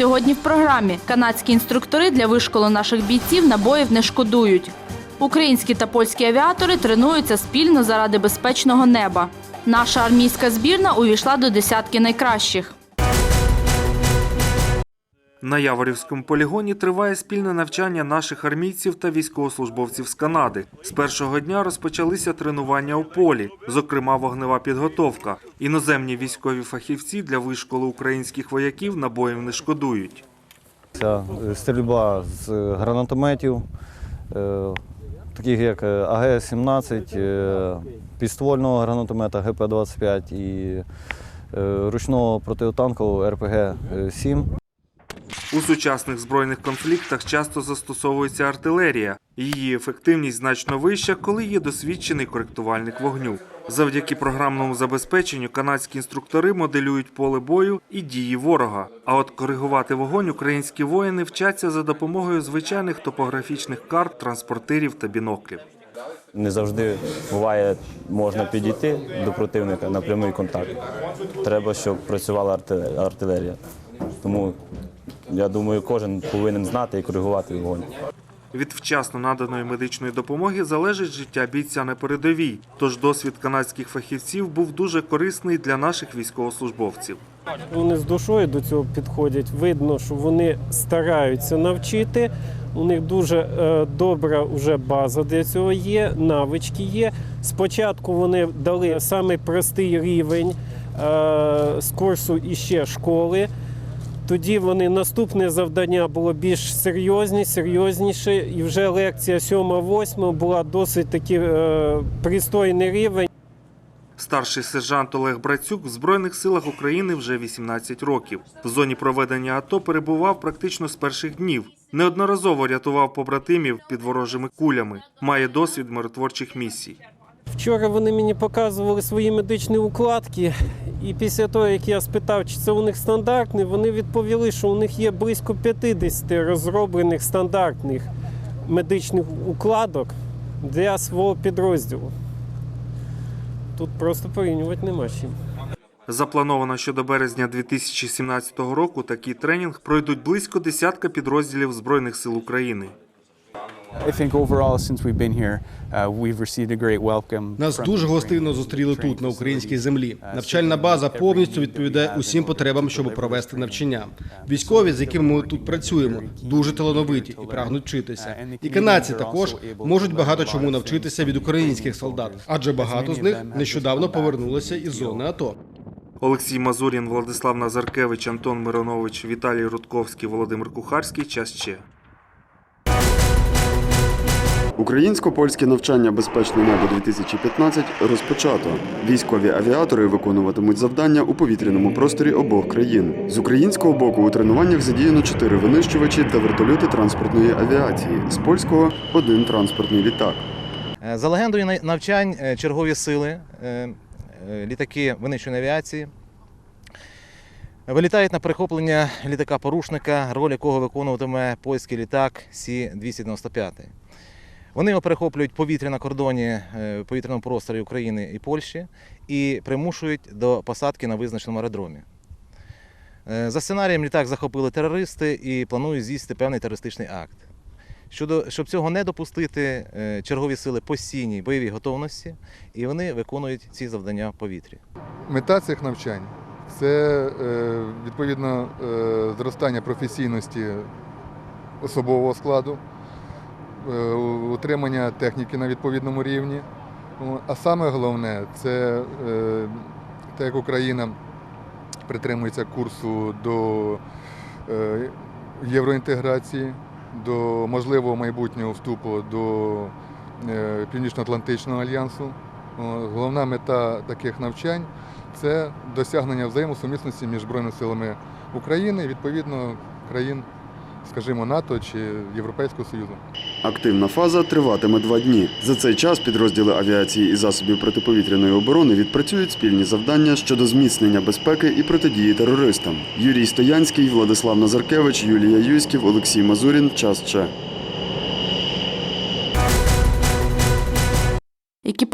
сьогодні в програмі. Канадські інструктори для вишколу наших бійців набоїв не шкодують. Українські та польські авіатори тренуються спільно заради безпечного неба. Наша армійська збірна увійшла до десятки найкращих. На Яворівському полігоні триває спільне навчання наших армійців та військовослужбовців з Канади. З першого дня розпочалися тренування у полі, зокрема вогнева підготовка. Іноземні військові фахівці для вишколу українських вояків набоїв не шкодують. Ця е, стрільба з гранатометів, е, таких як е, АГ-17, е, підствольного гранатомета ГП-25 і ручного протитанкового РПГ-7. У сучасних збройних конфліктах часто застосовується артилерія. Її ефективність значно вища, коли є досвідчений коректувальник вогню. Завдяки програмному забезпеченню канадські інструктори моделюють поле бою і дії ворога. А от коригувати вогонь українські воїни вчаться за допомогою звичайних топографічних карт, транспортирів та біноклів. Не завжди буває, можна підійти до противника на прямий контакт. Треба, щоб працювала артилерія. Тому я думаю, кожен повинен знати і коригувати вогонь. Від вчасно наданої медичної допомоги залежить життя бійця на передовій. Тож досвід канадських фахівців був дуже корисний для наших військовослужбовців. Вони з душою до цього підходять. Видно, що вони стараються навчити. У них дуже е, добра вже база для цього є, навички є. Спочатку вони дали самий простий рівень е, з курсу іще школи. Тоді вони наступне завдання було більш серйозні, серйозніше, і вже лекція 7-8 була досить таки е, пристойний рівень. Старший сержант Олег Брацюк в Збройних силах України вже 18 років. В зоні проведення АТО перебував практично з перших днів. Неодноразово рятував побратимів під ворожими кулями. Має досвід миротворчих місій. Вчора вони мені показували свої медичні укладки, і після того, як я спитав, чи це у них стандартні, вони відповіли, що у них є близько 50 розроблених стандартних медичних укладок для свого підрозділу. Тут просто порівнювати нема чим. Заплановано, що до березня 2017 року такий тренінг пройдуть близько десятка підрозділів Збройних сил України. Нас дуже гостинно зустріли тут, на українській землі. Uh, Навчальна база повністю відповідає усім потребам, щоб провести навчання. Військові, з якими ми тут працюємо, дуже талановиті і прагнуть вчитися. І канадці також можуть багато чому навчитися від українських солдат, адже багато з них нещодавно повернулися із зони АТО. Олексій Мазурін, Владислав Назаркевич, Антон Миронович, Віталій Рудковський, Володимир Кухарський. Час ще. Українсько-польське навчання Безпечне небо 2015 розпочато. Військові авіатори виконуватимуть завдання у повітряному просторі обох країн. З українського боку у тренуваннях задіяно чотири винищувачі та вертольоти транспортної авіації. З польського один транспортний літак. Е, За легендою на- навчань е, чергові сили, е, літаки винищеної авіації вилітають на перехоплення літака-порушника, роль якого виконуватиме польський літак Сі-295. Вони його перехоплюють повітря на кордоні е, повітряному просторі України і Польщі і примушують до посадки на визначеному аеродромі. Е, За сценарієм літак захопили терористи і планують здійснити певний терористичний акт. Щодо, щоб цього не допустити, е, чергові сили постійній бойовій готовності, і вони виконують ці завдання в повітрі. Мета цих навчань це відповідно зростання професійності особового складу, утримання техніки на відповідному рівні. А саме головне це е, те, як Україна притримується курсу до е, євроінтеграції, до можливого майбутнього вступу до е, Північно-Атлантичного альянсу. Головна мета таких навчань це досягнення взаємосумісності між Збройними силами України і відповідно країн, скажімо, НАТО чи Європейського Союзу. Активна фаза триватиме два дні. За цей час підрозділи авіації і засобів протиповітряної оборони відпрацюють спільні завдання щодо зміцнення безпеки і протидії терористам. Юрій Стоянський, Владислав Назаркевич, Юлія Юськів, Олексій Мазурін. Час ще.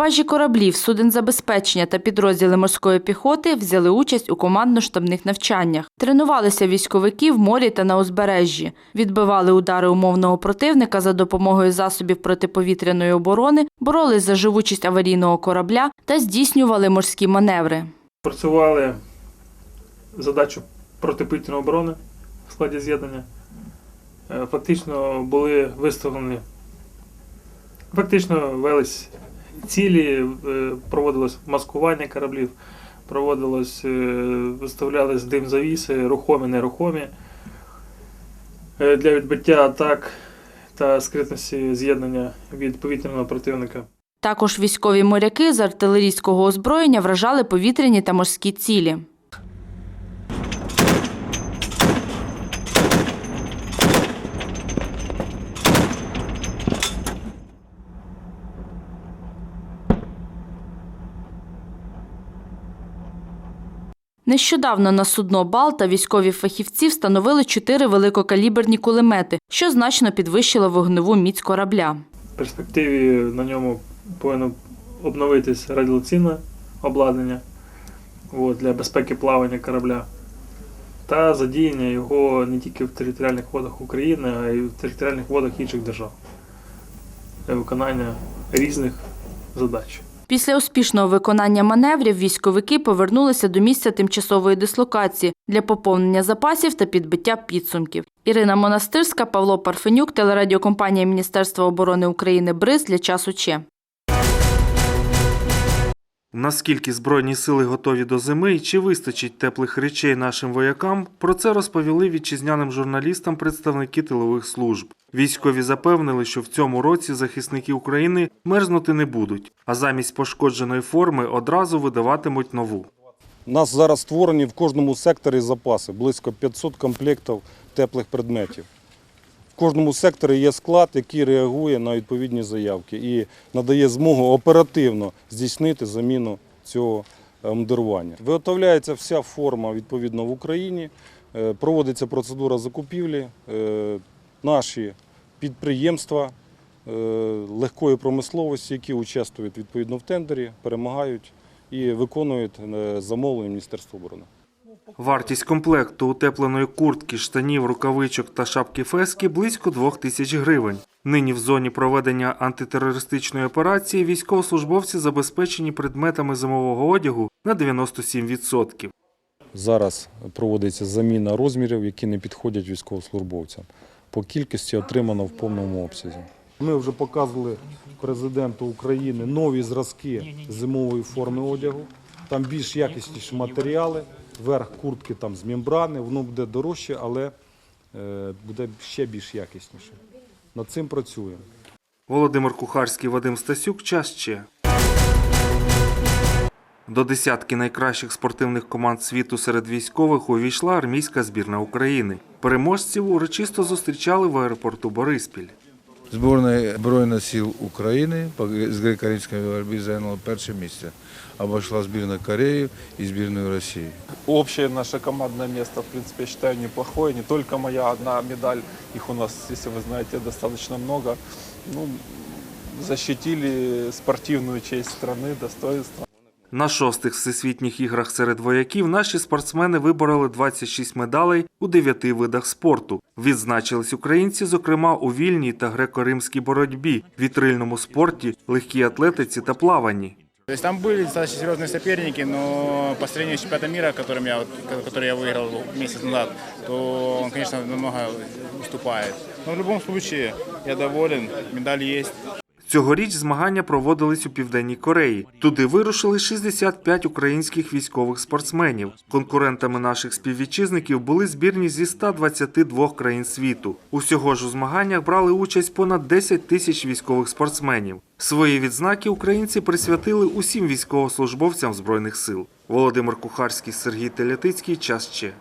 Екіпажі кораблів, суден забезпечення та підрозділи морської піхоти взяли участь у командно-штабних навчаннях. Тренувалися військовики в морі та на узбережжі, відбивали удари умовного противника за допомогою засобів протиповітряної оборони, боролись за живучість аварійного корабля та здійснювали морські маневри. Працювали задачу протиповітряної оборони в складі з'єднання. Е, Фактично були виставлені, фактично велись цілі, е, проводилось маскування кораблів, проводилось, е, виставлялись дим завіси, рухомі, нерухомі е, для відбиття атак та скритності з'єднання від повітряного противника. Також військові моряки з артилерійського озброєння вражали повітряні та морські цілі. Нещодавно на судно Балта військові фахівці встановили чотири великокаліберні кулемети, що значно підвищило вогневу міць корабля. В перспективі на ньому повинно обновитись радіолаційне обладнання для безпеки плавання корабля та задіяння його не тільки в територіальних водах України, а й в територіальних водах інших держав для виконання різних задач. Після успішного виконання маневрів військовики повернулися до місця тимчасової дислокації для поповнення запасів та підбиття підсумків. Ірина Монастирська, Павло Парфенюк, телерадіокомпанія Міністерства оборони України БРИЗ для часу Че. Наскільки Збройні сили готові до зими і чи вистачить теплих речей нашим воякам, про це розповіли вітчизняним журналістам представники тилових служб. Військові запевнили, що в цьому році захисники України мерзнути не будуть, а замість пошкодженої форми одразу видаватимуть нову. У нас зараз створені в кожному секторі запаси, близько 500 комплектів теплих предметів. В кожному секторі є склад, який реагує на відповідні заявки і надає змогу оперативно здійснити заміну цього е, мундирування. Виготовляється вся форма відповідно в Україні, е, проводиться процедура закупівлі. Е, Наші підприємства легкої промисловості, які участвують відповідно в тендері, перемагають і виконують замовлення Міністерства оборони. Вартість комплекту утепленої куртки, штанів, рукавичок та шапки фески близько 2 тисяч гривень. Нині в зоні проведення антитерористичної операції військовослужбовці забезпечені предметами зимового одягу на 97%. Зараз проводиться заміна розмірів, які не підходять військовослужбовцям. По кількості отримано в повному обсязі. Ми вже показували президенту України нові зразки зимової форми одягу. Там більш якісніші матеріали, верх куртки там з мембрани, воно буде дорожче, але е, буде ще більш якісніше. Над цим працюємо. Володимир Кухарський, Вадим Стасюк. Час ще. До десятки найкращих спортивних команд світу серед військових увійшла армійська збірна України. Переможців урочисто зустрічали в аеропорту Бориспіль. Зборна Збройних сил України з греко-римської боротьби зайняла перше місце. Обошла збірна Кореї і збірну Росії. Общее наше командное место, в принципе, я считаю, неплохое. Не только моя одна медаль, их у нас, если вы знаете, достаточно много. Ну, защитили спортивную честь страны, достоинство. На шостих всесвітніх іграх серед вояків наші спортсмени вибороли 26 медалей у дев'яти видах спорту. Відзначились українці, зокрема у вільній та греко-римській боротьбі, вітрильному спорті, легкій атлетиці та плаванні. То есть там были достаточно серьезные соперники, но по сравнению с чемпионатом мира, которым я, вот, который я выиграл месяц назад, то он, конечно, намного уступает. Но в любом случае я доволен, медаль есть. Цьогоріч змагання проводились у Південній Кореї. Туди вирушили 65 українських військових спортсменів. Конкурентами наших співвітчизників були збірні зі 122 країн світу. Усього ж у змаганнях брали участь понад 10 тисяч військових спортсменів. Свої відзнаки українці присвятили усім військовослужбовцям збройних сил. Володимир Кухарський, Сергій Телятицький. Час ще.